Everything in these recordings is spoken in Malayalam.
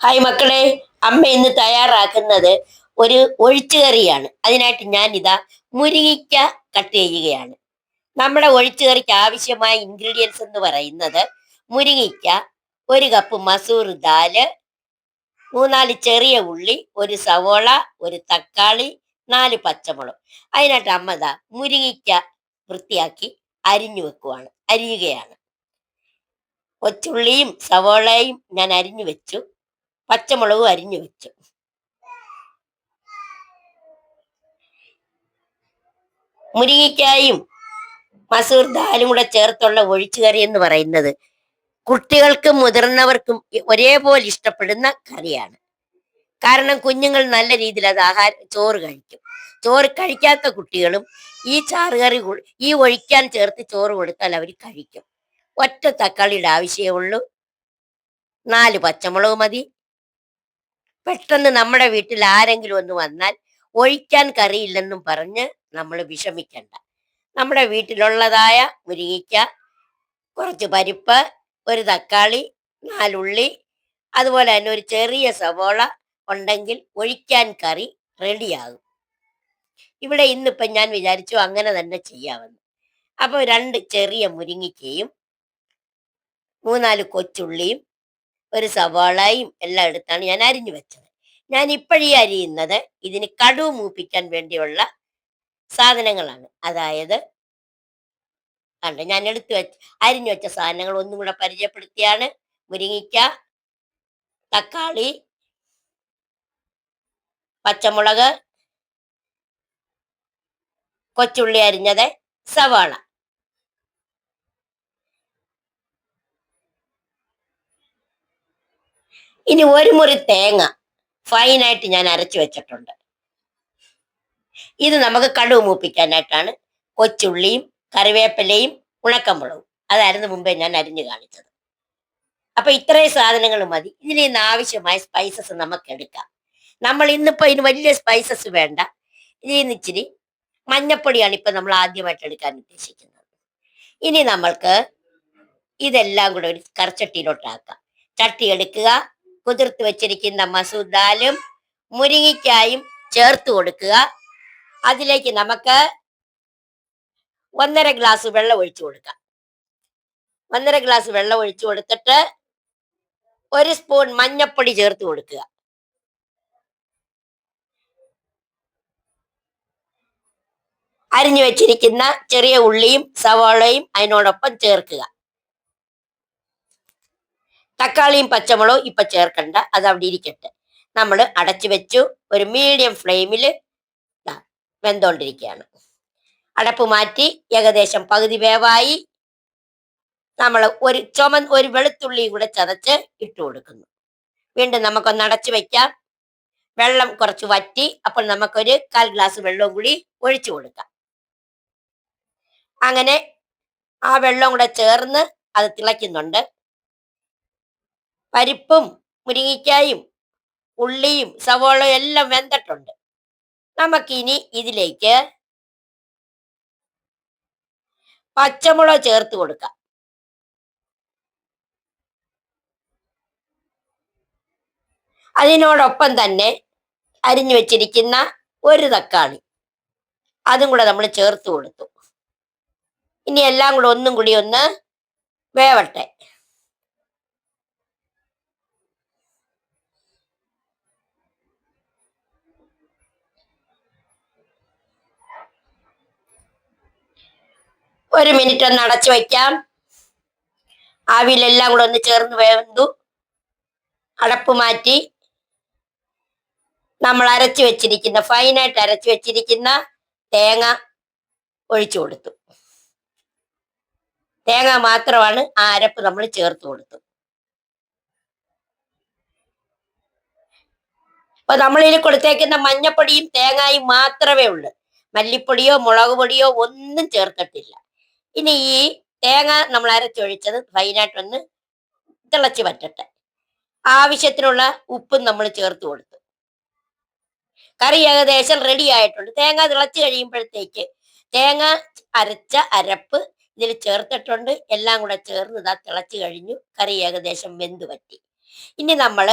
ഹായ് മക്കളെ അമ്മ ഇന്ന് തയ്യാറാക്കുന്നത് ഒരു ഒഴിച്ചുകറിയാണ്. അതിനായിട്ട് ഞാൻ ഇതാ മുരിങ്ങിക്ക കട്ട് ചെയ്യുകയാണ്. നമ്മുടെ ഒഴിച്ചുകറിക്ക് ആവശ്യമായ ഇൻഗ്രീഡിയൻസ് എന്ന് പറയുന്നത് മുരിങ്ങിക്ക ഒരു കപ്പ് മസൂർ ദാൽ മൂന്നാൽ ചെറിയ ഉള്ളി ഒരു സവോള ഒരു തക്കാളി നാല് പച്ചമുളക്. അതിനായിട്ട് അമ്മ ദാ മുരിങ്ങിക്ക വൃത്തിയാക്കി അരിഞ്ഞു വെക്കുവാണ് അരിയുകയാണ്. കൊച്ചുള്ളിയും സവോളയും ഞാൻ അരിഞ്ഞു വെച്ചു. പച്ചമുളകും അരിഞ്ഞു വെച്ചു. മുരിങ്ങിക്കായും മസൂർ ദാലും കൂടെ ചേർത്തുള്ള ഒഴിച്ചുകറി എന്ന് പറയുന്നത് കുട്ടികൾക്കും മുതിർന്നവർക്കും ഒരേപോലെ ഇഷ്ടപ്പെടുന്ന കറിയാണ്. കാരണം കുഞ്ഞുങ്ങൾ നല്ല രീതിയിൽ അത് ആഹാരം ചോറ് കഴിക്കും. ചോറ് കഴിക്കാത്ത കുട്ടികളും ഈ ചാറുകറി ഈ ഒഴിക്കാൻ ചേർത്ത് ചോറ് കൊടുത്താൽ അവർ കഴിക്കും. ഒറ്റ തക്കാളിയുടെ ആവശ്യമേ ഉള്ളൂ നാല് പച്ചമുളക് മതി. പെട്ടെന്ന് നമ്മുടെ വീട്ടിൽ ആരെങ്കിലും ഒന്ന് വന്നാൽ ഒഴിക്കാൻ കറിയില്ലെന്നും പറഞ്ഞ് നമ്മൾ വിഷമിക്കണ്ട. നമ്മുടെ വീട്ടിലുള്ളതായ മുരിങ്ങിക്ക കുറച്ച് പരിപ്പ് ഒരു തക്കാളി നാലുള്ളി അതുപോലെ തന്നെ ഒരു ചെറിയ സവോള ഉണ്ടെങ്കിൽ ഒഴിക്കാൻ കറി റെഡിയാകും. ഇവിടെ ഇന്നിപ്പം ഞാൻ വിചാരിച്ചു അങ്ങനെ തന്നെ ചെയ്യാമെന്ന്. അപ്പോൾ രണ്ട് ചെറിയ മുരിങ്ങിക്കയും മൂന്നാൽ കൊച്ചുള്ളിയും ഒരു സവാളയും എല്ലാം എടുത്താണ് ഞാൻ അരിഞ്ഞു വെച്ചത്. ഞാൻ ഇപ്പോഴീ അരിയുന്നത് ഇതിന് കടുവ് മൂപ്പിക്കാൻ വേണ്ടിയുള്ള സാധനങ്ങളാണ്. അതായത് കണ്ട് ഞാൻ എടുത്തു വെച്ച് അരിഞ്ഞു വെച്ച സാധനങ്ങൾ ഒന്നും കൂടെ പരിചയപ്പെടുത്തിയാണ്. മുരിങ്ങിക്ക തക്കാളി പച്ചമുളക് കൊച്ചുള്ളി അരിഞ്ഞത് സവാള. ഇനി ഒരു മുറി തേങ്ങ ഫൈനായിട്ട് ഞാൻ അരച്ചു വെച്ചിട്ടുണ്ട്. ഇത് നമുക്ക് കടുവ് മൂപ്പിക്കാനായിട്ടാണ്. കൊച്ചുള്ളിയും കറിവേപ്പിലയും ഉണക്കമുളകും. അതായിരുന്നു മുമ്പേ ഞാൻ അരിഞ്ഞു കാണിച്ചത്. അപ്പൊ ഇത്രയും സാധനങ്ങൾ മതി. ഇതിൽ നിന്ന് ആവശ്യമായ സ്പൈസസ് നമുക്ക് എടുക്കാം. നമ്മൾ ഇന്നിപ്പോ ഇതിന് വലിയ സ്പൈസസ് വേണ്ട. ഇതിൽ നിന്ന് ഇച്ചിരി മഞ്ഞപ്പൊടിയാണ് ഇപ്പൊ നമ്മൾ ആദ്യമായിട്ട് എടുക്കാൻ ഉദ്ദേശിക്കുന്നത്. ഇനി നമ്മൾക്ക് ഇതെല്ലാം കൂടെ ഒരു കറച്ചട്ടിയിലോട്ടാക്കാം. ചട്ടി എടുക്കുക. കുതിർത്ത് വെച്ചിരിക്കുന്ന മസൂർ ദാലും മുരിങ്ങിക്കായും ചേർത്ത് കൊടുക്കുക. അതിലേക്ക് നമുക്ക് ഒന്നര ഗ്ലാസ് വെള്ളം ഒഴിച്ചു കൊടുക്കാം. ഒന്നര ഗ്ലാസ് വെള്ളം ഒഴിച്ചു കൊടുത്തിട്ട് ഒരു സ്പൂൺ മഞ്ഞപ്പൊടി ചേർത്ത് കൊടുക്കുക. അരിഞ്ഞു വെച്ചിരിക്കുന്ന ചെറിയ ഉള്ളിയും സവാളയും അതിനോടൊപ്പം ചേർക്കുക. തക്കാളിയും പച്ചമുളകും ഇപ്പൊ ചേർക്കണ്ട. അത് അവിടെ ഇരിക്കട്ടെ. നമ്മൾ അടച്ചു വെച്ചു. ഒരു മീഡിയം ഫ്ലെയിമിൽ വെന്തോണ്ടിരിക്കുകയാണ് അടപ്പ് മാറ്റി ഏകദേശം പകുതി വേവായി. നമ്മൾ ഒരു ചുമ ഒരു വെളുത്തുള്ളിയും കൂടെ ചതച്ച് ഇട്ടു കൊടുക്കുന്നു. വീണ്ടും നമുക്കൊന്ന് അടച്ചു വെക്കാം. വെള്ളം കുറച്ച് വറ്റി അപ്പോൾ നമുക്കൊരു കാൽ ഗ്ലാസ് വെള്ളവും കൂടി ഒഴിച്ചു കൊടുക്കാം. അങ്ങനെ ആ വെള്ളം കൂടെ ചേർന്ന് അത് തിളയ്ക്കുന്നുണ്ട്. പരിപ്പും മുരിങ്ങിക്കായും ഉള്ളിയും സവോളയും എല്ലാം വെന്തിട്ടുണ്ട്. നമുക്കിനി ഇതിലേക്ക് പച്ചമുളക് ചേർത്ത് കൊടുക്കാം. അതിനോടൊപ്പം തന്നെ അരിഞ്ഞു വെച്ചിരിക്കുന്ന ഒരു തക്കാളി. അതും കൂടെ നമ്മൾ ചേർത്ത് കൊടുത്തു. ഇനി എല്ലാം കൂടെ ഒന്നും കൂടി ഒന്ന് വേവട്ടെ. ഒരു മിനിറ്റ് ഒന്ന് അടച്ചു വയ്ക്കാം. ആവിയിലെല്ലാം കൂടെ ഒന്ന് ചേർന്ന് വേവന്തു അടപ്പ് മാറ്റി നമ്മൾ അരച്ചു വെച്ചിരിക്കുന്ന ഫൈനായിട്ട് അരച്ചു വെച്ചിരിക്കുന്ന തേങ്ങ ഒഴിച്ചു കൊടുത്തു. തേങ്ങ മാത്രമാണ് ആ അരപ്പ് നമ്മൾ ചേർത്ത് കൊടുത്തു. അപ്പൊ നമ്മളിൽ കൊടുത്തേക്കുന്ന മഞ്ഞപ്പൊടിയും തേങ്ങായും മാത്രമേ ഉള്ളൂ. മല്ലിപ്പൊടിയോ മുളക് പൊടിയോ ഒന്നും ചേർത്തിട്ടില്ല. ഇനി ഈ തേങ്ങ നമ്മൾ അരച്ചൊഴിച്ചത് ഫൈനായിട്ടൊന്ന് തിളച്ച് പറ്റട്ടെ ആവശ്യത്തിനുള്ള ഉപ്പും നമ്മൾ ചേർത്ത് കൊടുത്തു. കറി ഏകദേശം റെഡി ആയിട്ടുണ്ട്. തേങ്ങ തിളച്ച് കഴിയുമ്പോഴത്തേക്ക് തേങ്ങ അരച്ച അരപ്പ് ഇതിൽ ചേർത്തിട്ടുണ്ട്. എല്ലാം കൂടെ ചേർന്ന് ഇതാ തിളച്ച് കഴിഞ്ഞു. കറി ഏകദേശം വെന്ത് പറ്റി ഇനി നമ്മൾ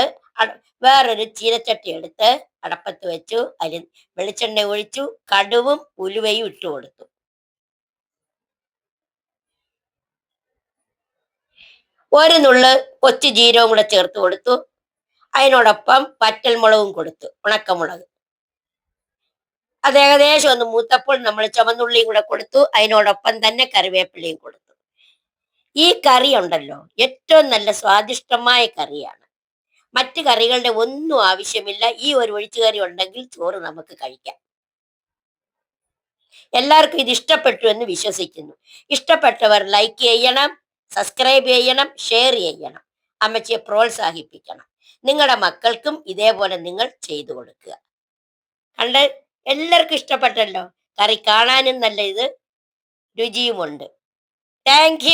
വേറൊരു ചീനച്ചട്ടി എടുത്ത് അടപ്പത്ത് വെച്ചു. അതിൽ വെളിച്ചെണ്ണ ഒഴിച്ചു. കടുവും ഉലുവയും ഇട്ട് കൊടുത്തു. ഒരു നുള്ള് കൊച്ചു ജീരവും കൂടെ ചേർത്ത് കൊടുത്തു. അതിനോടൊപ്പം പറ്റൽമുളകും കൊടുത്തു. ഉണക്കമുളക്. അത് ഏകദേശം ഒന്ന് മൂത്തപ്പോൾ നമ്മൾ ചുമന്നുള്ളിയും കൂടെ കൊടുത്തു. അതിനോടൊപ്പം തന്നെ കറിവേപ്പിലയും കൊടുത്തു. ഈ കറി ഉണ്ടല്ലോ ഏറ്റവും നല്ല സ്വാദിഷ്ടമായ കറിയാണ്. മറ്റ് കറികളുടെ ഒന്നും ആവശ്യമില്ല. ഈ ഒരു ഒഴിച്ചുകറി ഉണ്ടെങ്കിൽ ചോറ് നമുക്ക് കഴിക്കാം. എല്ലാവർക്കും ഇത് ഇഷ്ടപ്പെട്ടു എന്ന് വിശ്വസിക്കുന്നു. ഇഷ്ടപ്പെട്ടവർ ലൈക്ക് ചെയ്യണം. സബ്സ്ക്രൈബ് ചെയ്യണം ഷെയർ ചെയ്യണം അമ്മച്ചിയെ പ്രോത്സാഹിപ്പിക്കണം. നിങ്ങളുടെ മക്കൾക്കും ഇതേപോലെ നിങ്ങൾ ചെയ്തു കൊടുക്കുക. കണ്ട് എല്ലാവർക്കും ഇഷ്ടപ്പെട്ടല്ലോ? കറി കാണാനും നല്ല ഇത് രുചിയുമുണ്ട്. താങ്ക്